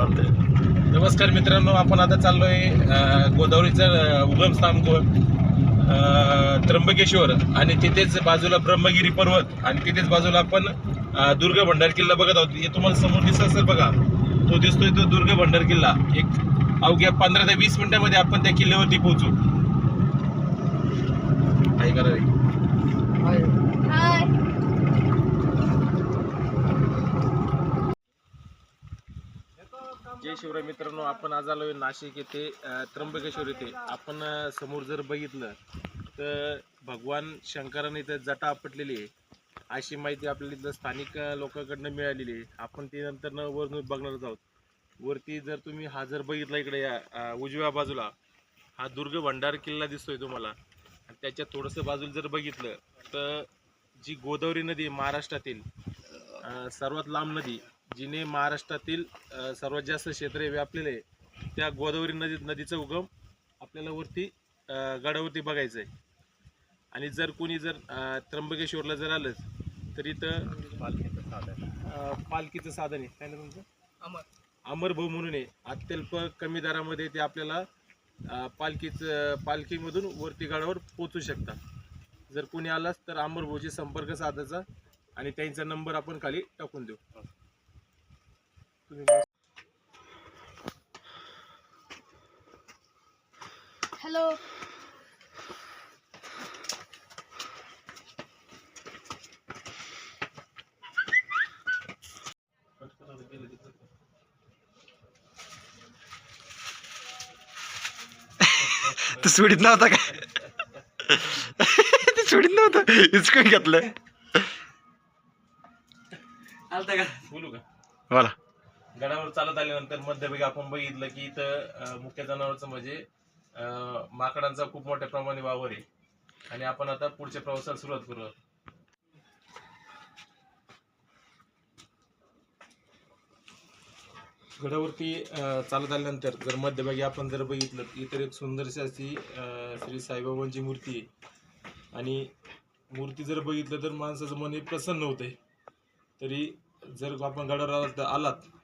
चालतंय. नमस्कार मित्रांनो आपण आता चाललोय आहे गोदावरीचं उगमस्थान गो त्र्यंबकेश्वर. आणि तिथेच बाजूला ब्रह्मगिरी पर्वत आणि तिथेच बाजूला आपण दुर्ग भंडार किल्ला बघत आहोत. हे तुम्हाला समोर दिसत असेल बघा. तो दिसतोय तो दुर्ग भंडार किल्ला. एक अवघ्या पंधरा ते वीस मिनिटामध्ये आपण त्या किल्ल्यावरती पोहोचू काय करा रे हाय जय शिवराय मित्रांनो आपण आज आलोय नाशिक येथे त्र्यंबकेश्वर येथे. आपण समोर जर बघितलं तर भगवान शंकराने इथं जटा आपटलेली आहे. अशी माहिती आपल्याला इथलं स्थानिक लोकांकडनं मिळालेली आहे. आपण ती नंतर न वरून बघणारच आहोत. वरती जर तुम्ही हा जर बघितला इकडे या उजव्या बाजूला हा दुर्ग भंडार किल्ला दिसतोय तुम्हाला. आणि त्याच्या थोडंसं बाजूला जर बघितलं तर जी गोदावरी नदी महाराष्ट्रातील सर्वात लांब नदी जिने महाराष्ट्रातील सर्वात जास्त क्षेत्र व्यापलेले त्या गोदावरी नदी नदीचा उगम आपल्याला वरती गडावरती बघायचं आहे आणि जर कोणी जर त्र्यंबकेश्वरला जर आलं तर इथं अ, पालखीचं साधन आहे. काय ना तुमचं? अमर. भाऊ म्हणून आहे. अत्यल्प कमी दरामध्ये ते आपल्याला पालखीचं पालखीमधून वरती गडावर पोचू शकतात. जर कोणी आलास तर अमर भाऊशी संपर्क साधायचा आणि त्यांचा नंबर आपण खाली टाकून देऊ. हॅलो तू सोडीत नव्हता का? तू सोडीत नव्हतं? हिचकून घेतलं. बोलू का? बोला. गडावर चालत आल्यानंतर मध्यभागी आपण बघितलं की इथं मुख्य जनावरचं म्हणजे माकडांचा खूप मोठ्या प्रमाणे वावर आहे. आणि आपण आता पुढच्या प्रवासाला सुरुवात करू. गडावरती चालत आल्यानंतर जर मध्यभागी आपण जर बघितलं इतर एक सुंदरशी अशी श्री साईबाबांची मूर्ती आहे. आणि मूर्ती जर बघितलं तर माणसाचं मन हे प्रसन्न होतंय. तरी जर आपण गडावर आलात आलात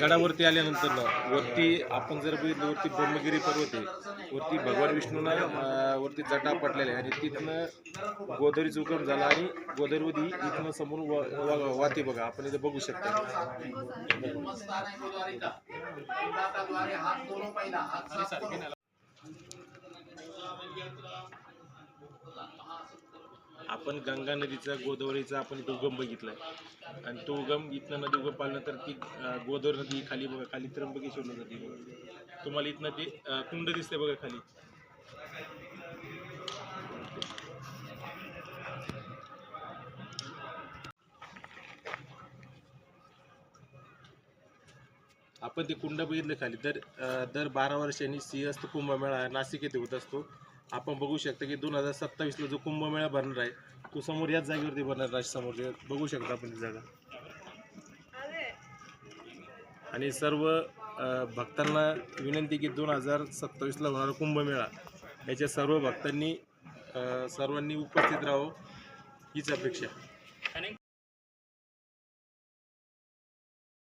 गडावरती आल्यानंतर ना वरती आपण जर बघितलं वरती ब्रह्मगिरी पर्वत आहे. वरती भगवान विष्णूनं वरती जटा पटलेल्या आहे आणि तिथनं गोदावरीचा उगम झाला आणि गोदावरी इथनं समोर वा- वा- बघा. आपण इथं बघू शकता. आपण गंगा नदीचा गोदावरीचा आपण इथं उगम बघितलाय. आणि तो उगम इथनं नदी उगम पाहिल्यानंतर ती गोदावरी नदी खाली बघा खाली त्र्यंबकेश्वर नदी बघा. तुम्हाला इथनं ते कुंड दिसते बघा खाली. आपण ते कुंड बघितलं खाली. तर दर बारा वर्षांनी सिंहस्थ कुंभमेळा नाशिक येथे होत असतो. आपण बघू शकता की दोन हजार सत्तावीसला जो कुंभमेळा भरणार आहे तो समोर याच जागेवरती भरणार आहे समोर बघू शकता आपण ती जागा. आणि सर्व भक्तांना विनंती की दोन हजार सत्तावीसला होणारा कुंभमेळा याच्या सर्व भक्तांनी सर्वांनी उपस्थित राहावं हीच अपेक्षा